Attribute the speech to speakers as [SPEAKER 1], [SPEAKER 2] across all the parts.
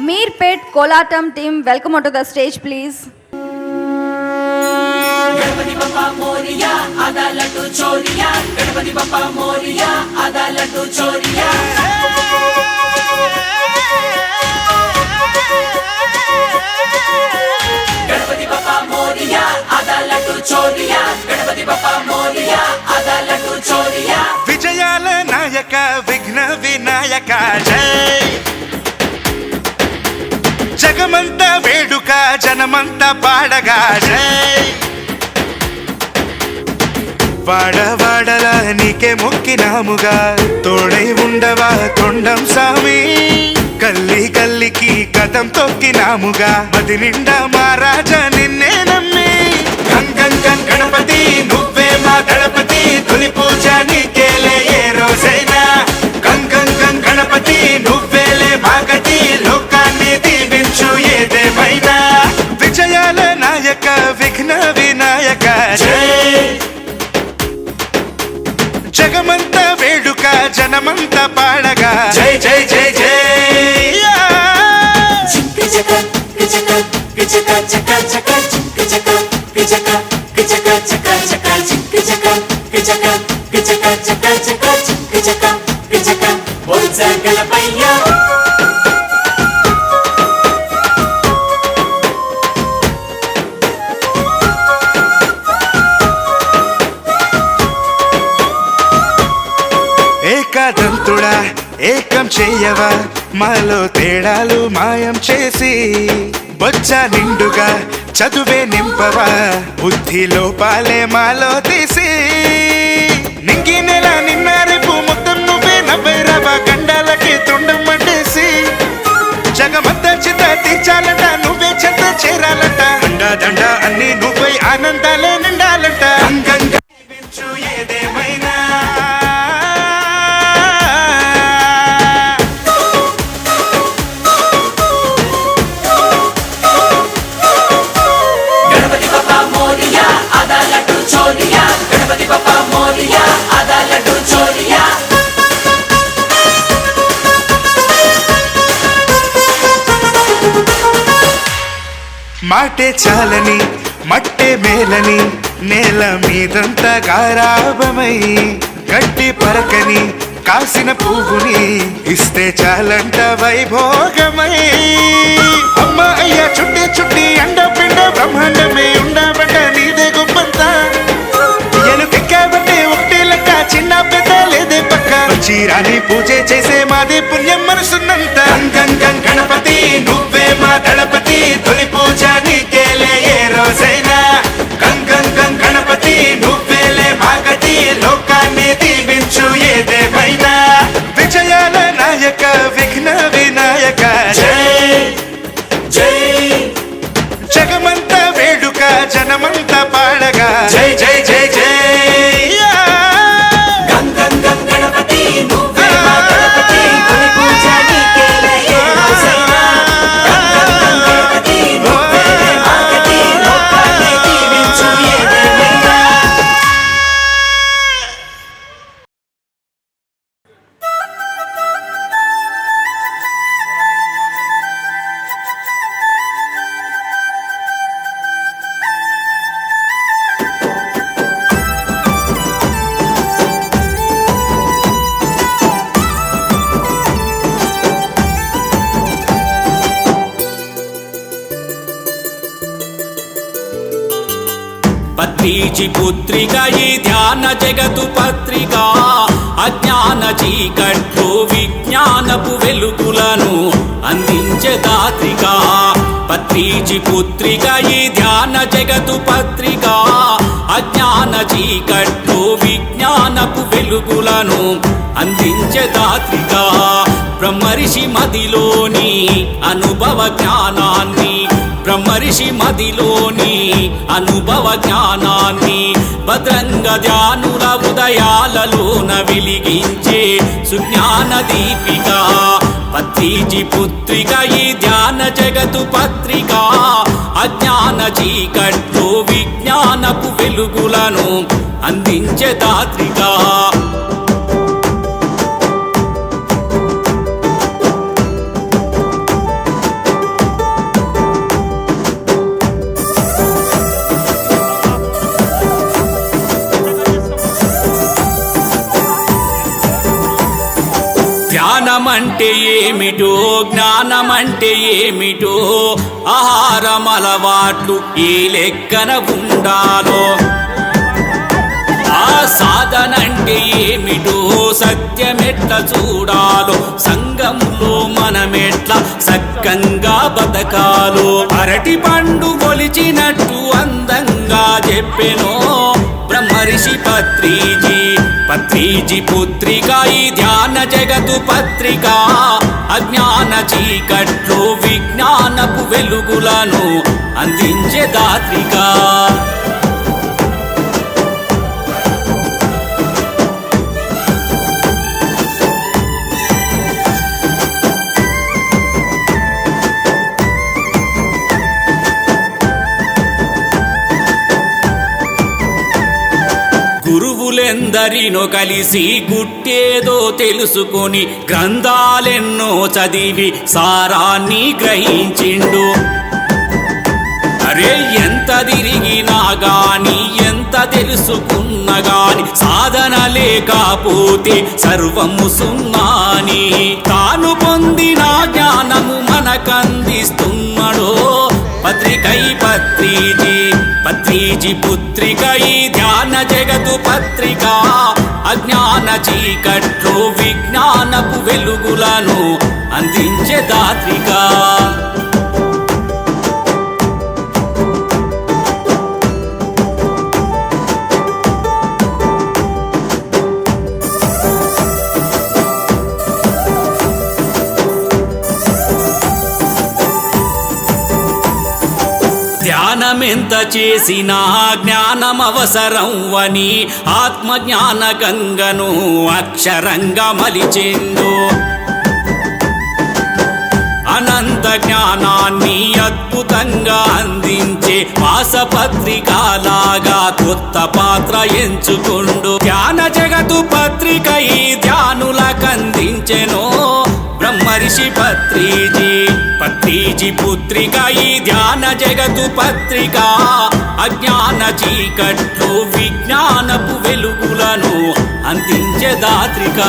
[SPEAKER 1] Meerpet Kolatam team welcome to the stage please
[SPEAKER 2] విజయాల నాయక విఘ్న వినాయక జై జగమంత వేడుక జనమంత పాడగా. జై! వాడవాడల నీకే మొక్కినాముగా. తోడై ఉండవా తొండం సామి కల్లి కల్లికి కథం తొక్కినాముగా. మది నిండా మహారాజా నిన్నే నమ్మి. గంగం గణపతి నువ్వే మా గణపతి. తొలి పూజ నీకేలే ఏ రోజైనా. గంగం గం గణపతి నువ్వేలే మా గతి. జనమంత పాడగా జై జై జై జై
[SPEAKER 3] జింక జక గజక గజక
[SPEAKER 2] మాలో తేడాలు మాయం చేసి బొచ్చ నిండుగా చదువే నింపవా బుద్ధి లోపాలే మాలో తీసి. మాటే చాలని మట్టే మేలని నేల మీదంతా గారాభమై గడ్డి పరకని కాసిన పువ్వుని ఇస్తే చాలంట వైభోగమై. అమ్మ అయ్యా చుట్టి చుట్టి అండ పిండ బ్రహ్మాండమే ఉండబట్ట నీదే గొప్పంతా. చిన్న పెద్ద లేదే పక్క. చీరాని పూజ చేసే మాది పుణ్యం మనసున్నంత. గంగం గణపతి నువ్వే మా దళపతి. తొలి పూజ నీకేలే ఏ రోజైనా.
[SPEAKER 4] పత్రీచి పుత్రిక ఈ ధ్యాన జగతు పత్రిక. అజ్ఞాన చీకట్లు విజ్ఞానపు వెలుగులను అందించే దాత్రిక పత్రీచి పుత్రిక ఈ ధ్యాన జగతు పత్రిక. అజ్ఞాన చీకట్లు వెలుగులను అందించే దాత్రిక. బ్రహ్మర్షి మదిలోని అనుభవ జ్ఞానాన్ని బ్రహ్మర్షి మదిలోని అనుభవ జ్ఞానాన్ని భద్రంగ ధ్యానుల ఉదయాలలోన వెలిగించే సుజ్ఞాన దీపిక. పత్రిజి పుత్రిక ఈ ధ్యాన జగతు పత్రిక. అజ్ఞాన చీకట్లు విజ్ఞానపు వెలుగులను అందించే దాత్రిగా అంటే ఏమిటో జ్ఞానమంటే ఏమిటో ఆహారం అలవాట్లు ఈ లెక్కన ఉండాలో ఆ సాధనంటే ఏమిటో సత్యమెట్ల చూడాలో సంగంలో మనమెట్ల సక్కంగా బతకాలో. అరటి పండు కొలిచినట్టు అందంగా చెప్పెనో బ్రహ్మర్షి పత్రిజీ. పత్రిజీ పుత్రిక ఈ ధ్యాన జగతు పత్రిక. అజ్ఞాన చీకట్లో విజ్ఞానపు వెలుగులను అందించే దాత్రిక. అందరినో కలిసి గుట్టేదో తెలుసుకొని గ్రంథాలెన్నో చదివి సారాన్ని గ్రహించిండు. అరే ఎంత తిరిగినా గాని ఎంత తెలుసుకున్నా గాని సాధన లేకపోతే సర్వము సున్నాని. తాను పొందిన జ్ఞానము మనకందిస్తున్నాడో పత్రికై పత్రిజీ పత్రిజీ పుత్రికై ధ్యాన జగతు పత్రిక. అజ్ఞాన చీకట్లో విజ్ఞానపు వెలుగులను అందించే దాత్రిక. ఎంత చేసినా జ్ఞానం అవసరం ఆత్మజ్ఞాన గంగను అక్షరంగా మలిచెండు. అనంత జ్ఞానాన్ని అద్భుతంగా అందించే మాసపత్రికలాగా కొత్త పాత్ర ఎంచుకుండు. ధ్యాన జగతు పత్రిక ఈ ధ్యానులకందించెనో మహర్షి పత్రిజీ పత్రిజీ పుత్రిక ఈ ధ్యాన జగతు పత్రిక అజ్ఞాన చీకట్లు విజ్ఞానపు వెలుగులను అందించే దాత్రిక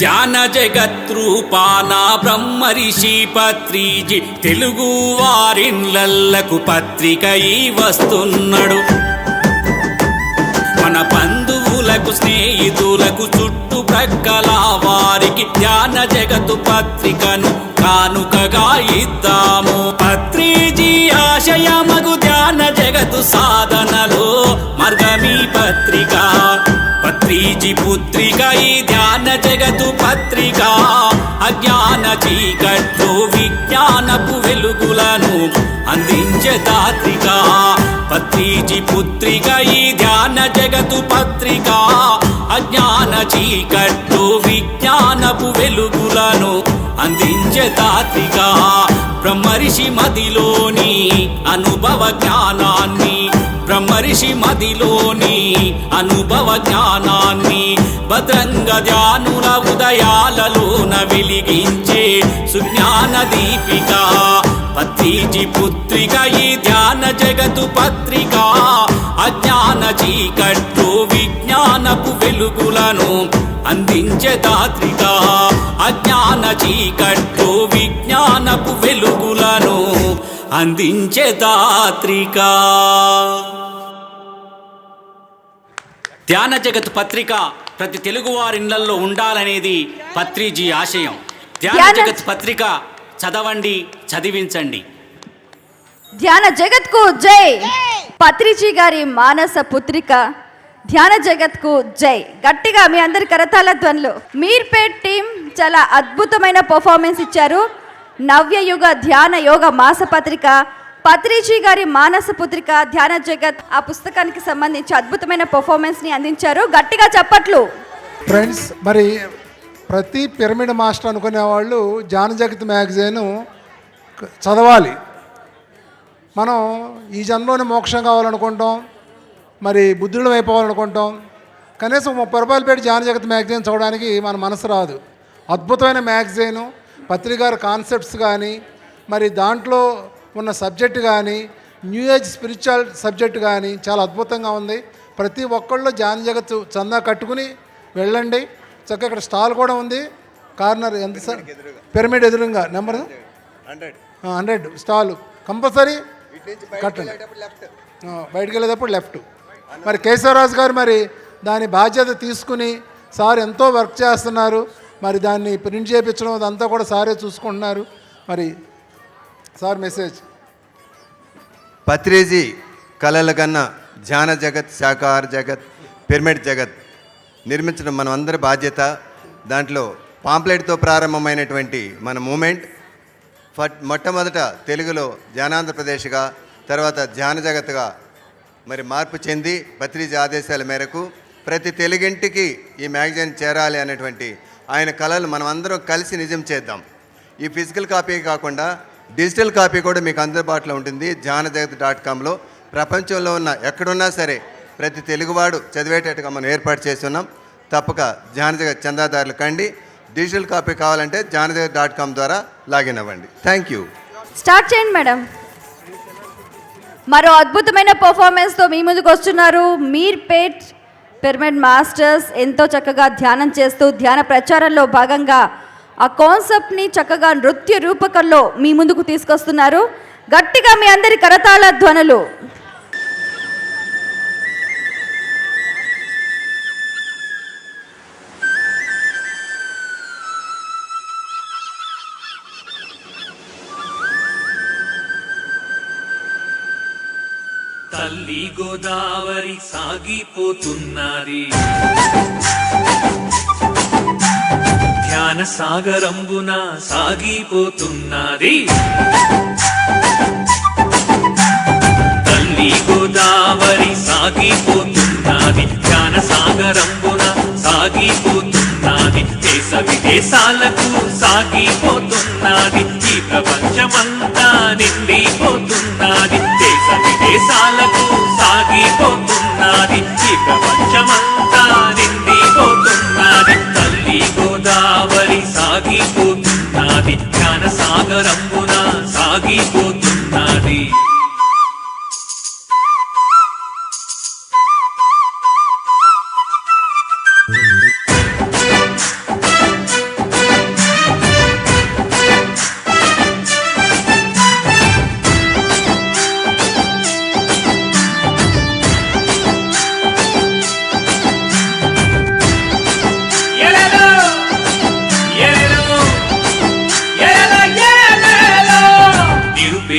[SPEAKER 4] ధ్యాన జగత్రూపాన బ్రహ్మరిషి పత్రిజి తెలుగు వారిన్లల్లకు పత్రిక ఈ వస్తున్నాడు. మన బంధువులకు స్నేహితులకు చుట్టుప్రక్కల వారికి ధ్యాన జగత్తు పత్రికను కానుకగా ఇద్దాము. పత్రిజీ ఆశయమగు ధ్యాన జగత్తు సాధనలో మార్గమీ పత్రిక. పత్రిజీ పుత్రిక ఈ ధ్యాన జగతు పత్రిక. అజ్ఞాన చీకట్లు విజ్ఞానపు వెలుగులను అందించే దాత్రిక పత్రిజీ పుత్రిక ఈ ధ్యాన జగతు పత్రిక. అజ్ఞాన చీకట్లు విజ్ఞానపు వెలుగులను అందించే తాత్రిక. బ్రహ్మర్షి మదిలోని అనుభవ జ్ఞానాన్ని బ్రహ్మర్షి మదిలోని అనుభవ జ్ఞానాన్ని భద్రంగ ధ్యానుల ఉదయాలలోన వెలిగించే సుజ్ఞాన దీపిక పత్రిజి పుత్రిక ఈ ధ్యాన జగతు పత్రిక అజ్ఞాన చీకట్లు విజ్ఞానపు వెలుగులను అందించే దాత్రిక అజ్ఞాన చీకట్లు విజ్ఞానపు వెలుగులను అందించే దాత్రిక ధ్యాన జగత్ పత్రిక ప్రతి తెలుగు వారి ఇళ్ళలో ఉండాలనేది పత్రిజీ ఆశయం. ధ్యాన
[SPEAKER 1] ధ్యాన-
[SPEAKER 4] జగత్ పత్రిక చదవండి చదివించండి.
[SPEAKER 1] ధ్యాన జగత్కు జై. పత్రిజీ గారి మానస పుత్రిక ధ్యాన జగత్కు జై. గట్టిగా మీ అందరి కరతాల ధ్వనులు మీర్పేట్ టీం చాలా అద్భుతమైన పర్ఫార్మెన్స్ ఇచ్చారు. నవ్యయుగ ధ్యాన యోగ మాసపత్రిక పత్రిజీ గారి మానస పుత్రిక ధ్యాన జగత్ ఆ పుస్తకానికి సంబంధించి అద్భుతమైన పర్ఫార్మెన్స్ని అందించారు. గట్టిగా చెప్పట్లు.
[SPEAKER 5] ఫ్రెండ్స్ మరి ప్రతి పిరమిడ్ మాస్టర్ అనుకునే వాళ్ళు జాన జగత్ మ్యాగజైన్ చదవాలి. మనం ఈ జన్మలోనే మోక్షం కావాలనుకుంటాం మరి బుద్ధుడు అయిపోవాలనుకుంటాం. కనీసం ముప్పై రూపాయలు పెట్టి జాన జగత్ మ్యాగజైన్ చదవడానికి మన మనసు రాదు. అద్భుతమైన మ్యాగజైన్ పత్రికార కాన్సెప్ట్స్ కానీ మరి దాంట్లో ఉన్న సబ్జెక్ట్ కానీ న్యూ ఏజ్ స్పిరిచువల్ సబ్జెక్ట్ కానీ చాలా అద్భుతంగా ఉంది. ప్రతి ఒక్కళ్ళు జాన్ జగత్ చందా కట్టుకుని వెళ్ళండి. చక్కగా ఇక్కడ స్టాల్ కూడా ఉంది. కార్నర్ ఎంత సార్? పిరమిడ్ ఎదురుగా. నెంబర్ హండ్రెడ్ స్టాల్ కంపల్సరీ కట్టండి బయటికి వెళ్ళేటప్పుడు లెఫ్ట్ మరి కేశవరాజు గారు మరి దాని బాధ్యత తీసుకుని సార్ ఎంతో వర్క్ చేస్తున్నారు. మరి దాన్ని ప్రింట్ చేయించడం అదంతా కూడా సారే చూసుకుంటున్నారు. మరి సార్ మెసేజ్.
[SPEAKER 6] పత్రిజీ కళల కన్నా ధ్యాన జగత్ శాకాహార జగత్ పిరమిడ్ జగత్ నిర్మించడం మనం అందరి బాధ్యత. దాంట్లో పాంప్లెట్తో ప్రారంభమైనటువంటి మన మూమెంట్. ఫట్ మొట్టమొదట తెలుగులో ధ్యానాంధ్రప్రదేశ్గా తర్వాత ధ్యాన జగత్గా మరి మార్పు చెంది పత్రిజ ఆదేశాల మేరకు ప్రతి తెలుగింటికి ఈ మ్యాగజైన్ చేరాలి అనేటువంటి ఆయన కళలు మనం అందరం కలిసి నిజం చేద్దాం. ఈ ఫిజికల్ కాపీ కాకుండా డిజిటల్ కాపీ కూడా మీకు అందుబాటులో ఉంటుంది. జానజగత్ డాట్ కామ్లో. ప్రపంచంలో ఉన్న ఎక్కడున్నా సరే ప్రతి తెలుగువాడు చదివేటట్టుగా మనం ఏర్పాటు చేస్తున్నాం. తప్పక జానజగత్ చందాదారులు కండి. డిజిటల్ కాపీ కావాలంటే జానజగత్ డాట్ కామ్ ద్వారా లాగిన్ అవ్వండి. థ్యాంక్ యూ
[SPEAKER 1] స్టార్ట్ చేయండి మేడం. మరో అద్భుతమైన పర్ఫార్మెన్స్తో మీ ముందుకు వస్తున్నారు. మీర్పేట్ పిరమిడ్ మాస్టర్స్ ఎంతో చక్కగా ధ్యానం చేస్తూ ధ్యాన ప్రచారంలో భాగంగా ఆ కాన్సెప్ట్ని చక్కగా నృత్య రూపకంలో మీ ముందుకు తీసుకొస్తున్నారు. గట్టిగా మీ అందరి కరతాళ ధ్వనులు.
[SPEAKER 3] తల్లి గోదా సాగిపోతున్నది. ధ్యాన సాగరంబున సాగిపోతున్నది. తల్లి గోదావరి సాగిపోతున్నది. ధ్యాన సాగరంబున సాగిపోతున్నది. దేశ విదేశాలకు సాగిపోతున్నది. ఈ ప్రపంచమంతా నిండిపోతున్నది. దేశ విదేశాలకు సాగిపోతున్నది ప్రపంచమంతా నిండిపోతున్నది తల్లి గోదావరి సాగిపోతున్నది. జ్ఞాన సాగరంబున సాగిపోతున్నది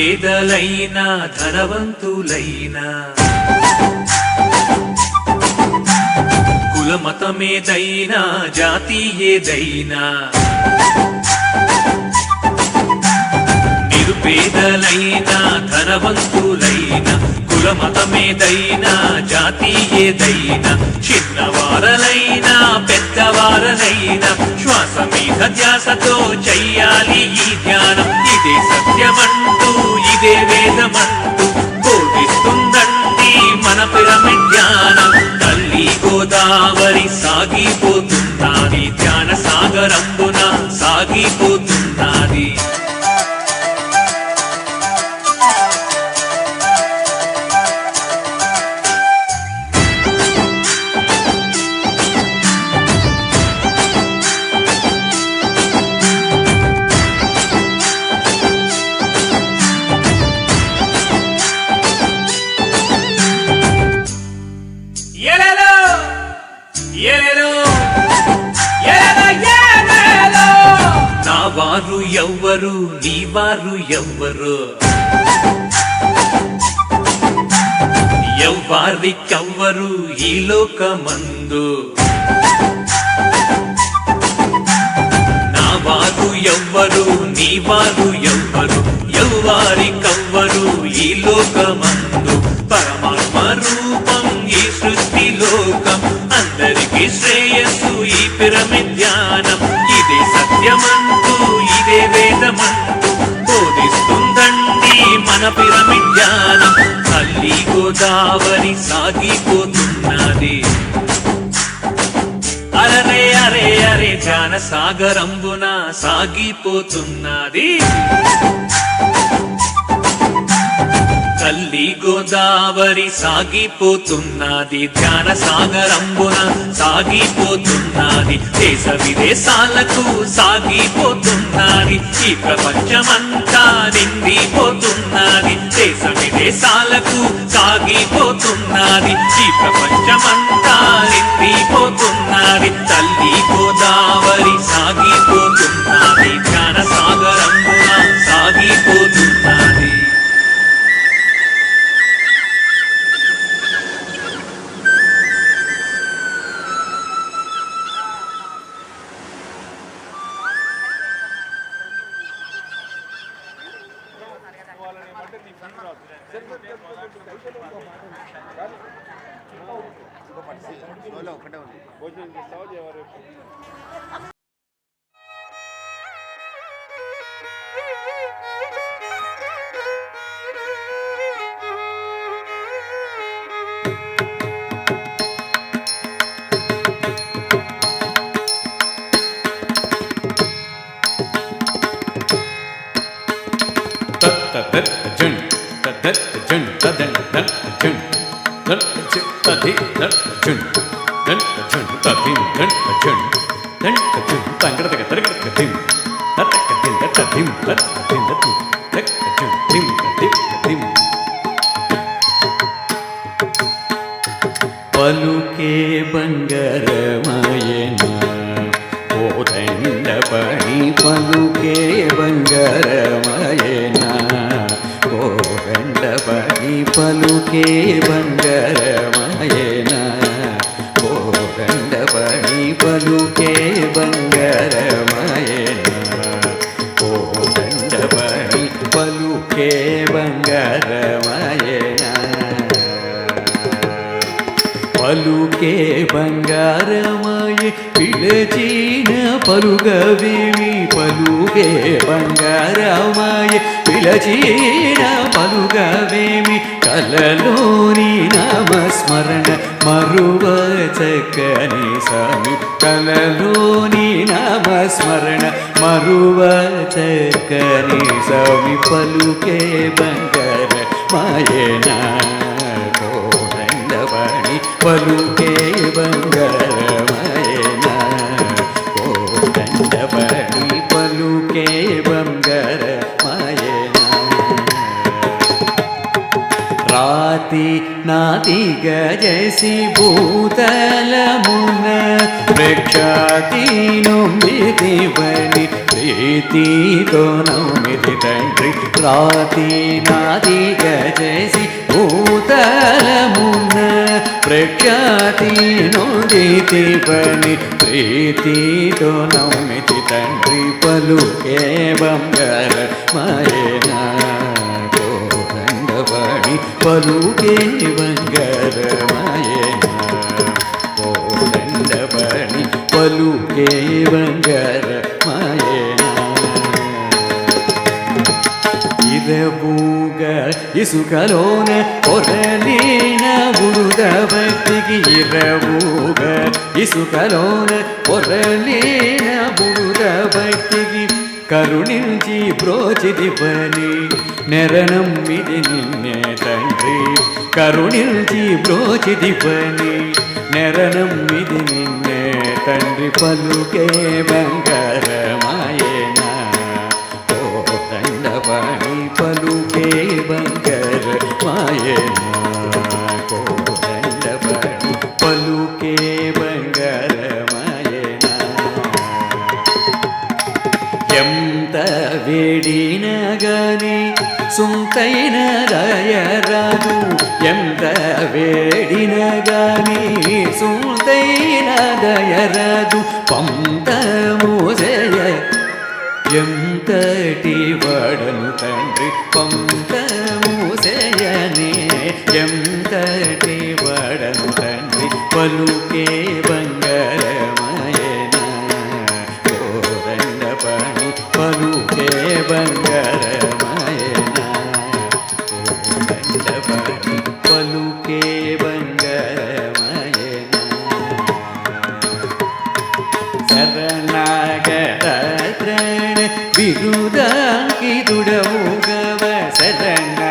[SPEAKER 3] నిరుపేదలైన ధనవంతులైన. కులమతమేదైనా జాతి ఏదైనా. నిరుపేదలైన ధనవంతులైన. కులమతమేదైనా జాతి ఏదైనా. చిన్నవారలైనా పెద్దవారలైనా. శ్వాస మీద ధ్యాసతో చెయ్యాలి ఈ గోదావరి సాగిపోతున్నది ధ్యాన సాగరంబున సాగిపోతున్నది ఎలెలో ఎలెలో ఎలెలో నా వారు ఎవ్వరు నీ వారు ఎవ్వరు? ఎవ్వారికెవ్వరు ఈ లోకమందు? నా వారు ఎవ్వరు నీ వారు ఎవ్వరు? ఎవ్వారికవ్వరు ఈ లోకమందు? పరమాత్మ రూప శ్రేయస్సు ఈ పిరమిడ్ ధ్యానం ఇదే సత్యమంటూ ఇదే వేదమంటూ బోధిస్తుందండి మన పిరమిడ్ ధ్యానం తల్లి గోదావరి సాగిపోతున్నది. అరే అరే అరే ధ్యాన సాగరంబున సాగిపోతున్నది. తల్లి గోదావరి సాగిపోతున్నది ధ్యాన సాగరంబున సాగిపోతున్నది దేశ విదేశాలకు సాగిపోతున్నది ఈ ప్రపంచమంతా నిండిపోతున్నది దేశ విదేశాలకు సాగిపోతున్నది ఈ ప్రపంచమంతా నిండిపోతున్నది తల్లి గోదావరి
[SPEAKER 7] ஜன் ததன் தன் ஜன் தன் ஜன் ததி தன் ஜன் தன் ஜன் ததி தன் ஜன் பங்கரமயனா போதண்ட பணி பலுக்கே பங்கரமயனா పలుకే బంగారమాయన కోదండ పని పలుకే బంగారమాయన కోదండ పని పలుకే బంగారమాయన పలుకే బంగారమాయ పిలచిన పలుగవేమి పలుకే బంగారమాయ పిలచిన పలుగవేమి కలలోని నామస్మరణ మరువ చక్కని స్వామి కలలోని నామస్మరణ మరువ చక్కని స్వామి పలుకే బంగార మాయనా కోదండవాణి. పలుకే బంగారమాయన నాతి గజసి భూతలమున ప్రఖ్యాతి నొమ్మిదివని ప్రీతితో నౌమిది తండ్రి రాతి నాది గజసి భూతలమున ప్రఖ్యాతి నొదితివని ప్రీతితో నౌమిది తండ్రి పలుకే బంగార మాయనా பருகே வங்கரமயே கோதண்டபணி பலுகே வங்கரமயே ಇದೂಗ ಇಸುಕಲೋನ ಹೊರಲೀನ ಬುರುದ ಭಕ್ತಿಗೆ ಇರವೂಗ ಇಸುಕಲೋನ ಹೊರ కరుణించి బ్రోచిది పని నెరనమ్మిది నిన్నే తండ్రి. కరుణించి బ్రోచిది పని నెరనమ్మిది నిన్నే తండ్రి. పలుకే బంగారమాయేనా? ఓ దండవాణి పలు என்ற வேடினகனி ಸೂದೈನದಯರದು ಪಂತ ಮೂಸೆಯ ಎಂತಟಿ ಬಡನು ತಂಡ್ರಿ ಪಂತ ಮೂಸೆಯನೇ ಎಂತಟಿ ಬಡನು ತಂಡ್ರಿ ಪಲುಕೇ ಬ బిరుదాంకితుడవుగవ శరణాగత